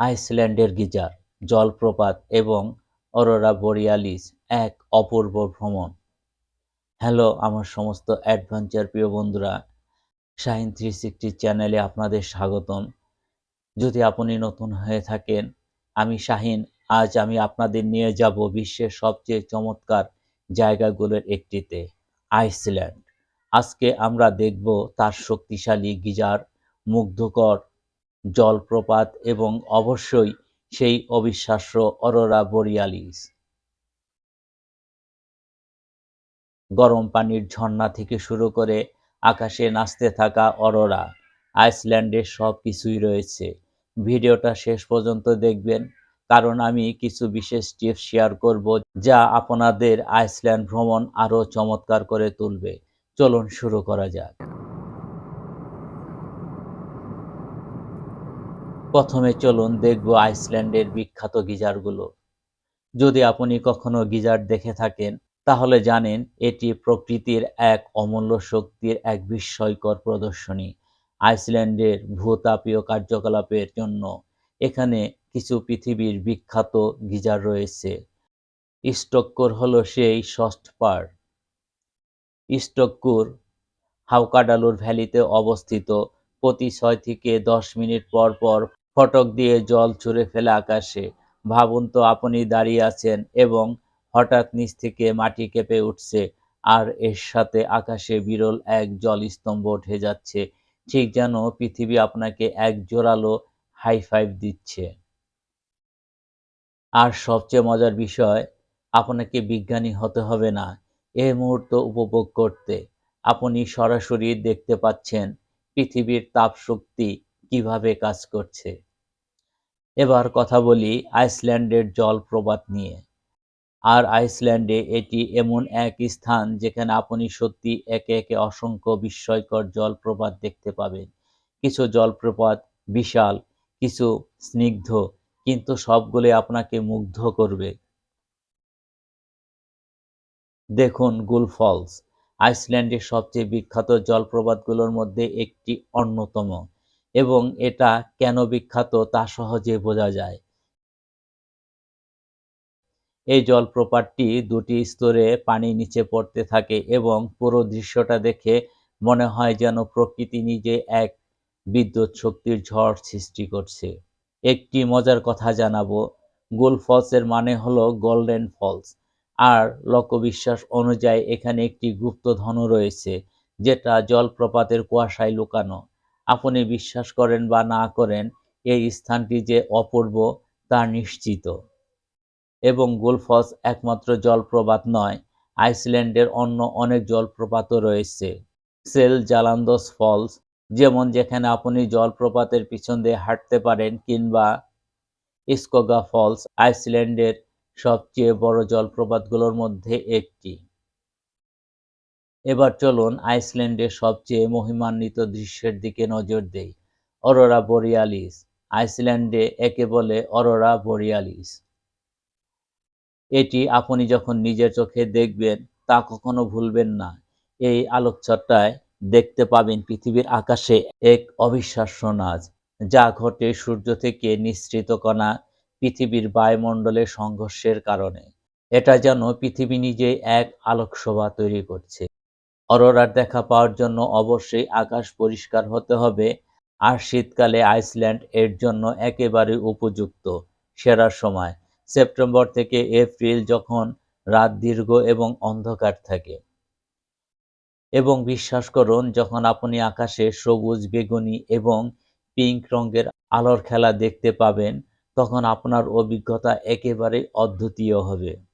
আইসল্যান্ডের geyser জলপ্রপাত এবং Arora Borealis এক অপূর্ব ভ্রমণ। হ্যালো আমার সমস্ত অ্যাডভেঞ্চার প্রিয় বন্ধুরা, শাহিন থ্রি সিক্সটি চ্যানেলে আপনাদের স্বাগতম। যদি আপনি নতুন হয়ে থাকেন, আমি শাহিন, আজ আমি আপনাদের নিয়ে যাব বিশ্বের সবচেয়ে চমৎকার জায়গাগুলোর একটিতে, আইসল্যান্ড। আজকে আমরা দেখব তার শক্তিশালী গিজার মুগ্ধকর জলপ্রপাত এবং অবশ্যই সেই অবিশ্বাস্য অরোরা বোরিয়ালিস। গরম পানির ঝর্ণা থেকে শুরু করে আকাশে নাচতে থাকা অরোরা আইসল্যান্ডের সব কিছুই রয়েছে। ভিডিওটা শেষ পর্যন্ত দেখবেন, কারণ আমি কিছু বিশেষ টিপস শেয়ার করব যা আপনাদের আইসল্যান্ড ভ্রমণ আরও চমৎকার করে তুলবে। চলুন শুরু করা যাক। প্রথমে চলুন দেখব আইসল্যান্ডের বিখ্যাত গিজারগুলো। যদি আপনি কখনো গিজার দেখে থাকেন, তাহলে জানেন এটি প্রকৃতির এক অমূল্য শক্তির এক বিস্ময়কর প্রদর্শনী, আইসল্যান্ডের ভূতাপীয় কার্যকলাপের জন্য। এখানে কিছু পৃথিবীর বিখ্যাত গিজার রয়েছে। স্টক্কর হলো সেই ষষ্ঠ পার্ট স্টক্কুর হাউকাডালুর ভ্যালিতে অবস্থিত, প্রতি ছয় থেকে দশ মিনিট পর পর ফটক দিয়ে জল ছুঁড়ে ফেলে আকাশে। ভাবুন তো, আপনি দাঁড়িয়ে আছেন এবং হঠাৎ নিচ থেকে মাটি কেঁপে উঠছে আর এর সাথে আকাশে বিরল এক জল স্তম্ভ উঠে যাচ্ছে। ঠিক যেন পৃথিবী আপনাকে এক জোরালো হাই ফাইভ দিচ্ছে। আর সবচেয়ে মজার বিষয়, আপনাকে বিজ্ঞানী হতে হবে না। এ মুহূর্ত উপভোগ করতে। আপনি সরাসরি দেখতে পাচ্ছেন পৃথিবীর তাপশক্তি কীভাবে কাজ করছে। এবার কথা বলি আইসল্যান্ডের জলপ্রপাত নিয়ে। আর আইসল্যান্ডে এটি এমন এক স্থান যেখানে আপনি সত্যি একে একে অসংখ্য বিস্ময়কর জলপ্রপাত দেখতে পাবেন। কিছু জলপ্রপাত বিশাল, কিছু স্নিগ্ধ, কিন্তু সবগুলো আপনাকে মুগ্ধ করবে। দেখুন গুল ফলস। আইসল্যান্ডের সবচেয়ে বিখ্যাত জলপ্রপাতগুলোর মধ্যে একটি অন্যতম। এবং এটা কেন বিখ্যাত তা সহজে বোঝা যায়। এই জলপ্রপাতটি দুটি স্তরে পানি নিচে পড়তে থাকে এবং পুরো দৃশ্যটা দেখে মনে হয় যেন প্রকৃতি নিজে এক বিদ্যুৎ শক্তির ঝড় সৃষ্টি করছে। একটি মজার কথা জানাব, গোল ফলসের মানে হলো গোল্ডেন ফলস। আর লোকবিশ্বাস অনুযায়ী এখানে একটি গুপ্তধনও রয়েছে, যেটা জলপ্রপাতের কুয়াশায় লুকানো। আপনি বিশ্বাস করেন বা না করেন, এই স্থানটি যে অপূর্ব তা নিশ্চিত। এবং গুলফস একমাত্র জলপ্রপাত নয়, আইসল্যান্ডের অন্য অনেক জলপ্রপাতও রয়েছে। সেল জালান্দস ফলস, যেমন যেখানে আপনি জলপ্রপাতের পিছন দিয়ে হাঁটতে পারেন কিংবা ইস্কোগা ফলস, আইসল্যান্ডের সবচেয়ে বড় জলপ্রপাতগুলোর মধ্যে একটি। এবার চলুন আইসল্যান্ডের সবচেয়ে মহিমান্বিত দৃশ্যের দিকে নজর দেই, অরোরা বোরিয়ালিস। আইসল্যান্ডে একে বলে অরোরা বোরিয়ালিস। এটি আপনি যখন নিজের চোখে দেখবেন, তা কখনো ভুলবেন না। এই আলোকছটায় দেখতে পাবেন পৃথিবীর আকাশে এক অবিশ্বাস্য নাচ যা ঘটে সূর্য থেকে নিঃসৃত কণা পৃথিবীর বায়ুমণ্ডলের সংঘর্ষের কারণে। এটা যেন পৃথিবী নিজে এক আলোকসভা তৈরি করছে। অরোরার দেখা পাওয়ার জন্য অবশ্যই আকাশ পরিষ্কার হতে হবে আর শীতকালে আইসল্যান্ড এর জন্য একেবারে উপযুক্ত সেরা সময়। সেপ্টেম্বর থেকে এপ্রিল যখন রাত দীর্ঘ এবং অন্ধকার থাকে। এবং বিশ্বাস করুন, যখন আপনি আকাশে সবুজ, বেগুনি এবং পিঙ্ক রঙের আলোর খেলা দেখতে পাবেন, তখন আপনার অভিজ্ঞতা একেবারে অদ্বিতীয় হবে।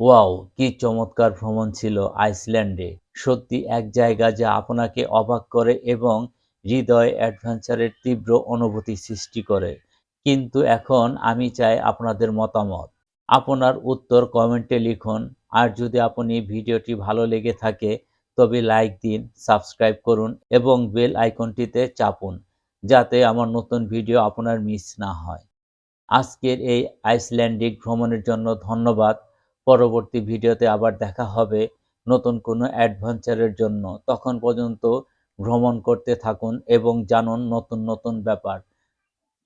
ওয়াও, কি চমৎকার ভ্রমণ ছিল আইসল্যান্ডে। সত্যি এক জায়গা যা আপনাকে অবাক করে এবং হৃদয় অ্যাডভেঞ্চারের তীব্র অনুভূতি সৃষ্টি করে। কিন্তু এখন আমি চাই আপনাদের মতামত। আপনার উত্তর কমেন্টে লিখুন। আর যদি আপনি ভিডিওটি ভালো লেগে থাকে, তবে লাইক দিন, সাবস্ক্রাইব করুন এবং বেল আইকনটিতে চাপুন, যাতে আমার নতুন ভিডিও আপনার মিস না হয়। আজকের এই আইসল্যান্ডিক ভ্রমণের জন্য ধন্যবাদ। পরবর্তী ভিডিওতে আবার দেখা হবে নতুন কোনো অ্যাডভেঞ্চারের জন্য। তখন পর্যন্ত ভ্রমণ করতে থাকুন এবং জানুন নতুন নতুন ব্যাপার।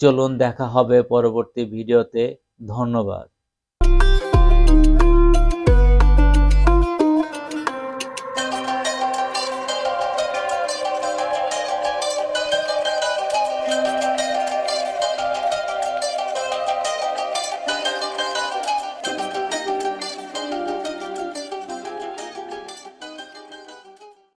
চলুন দেখা হবে পরবর্তী ভিডিওতে। ধন্যবাদ।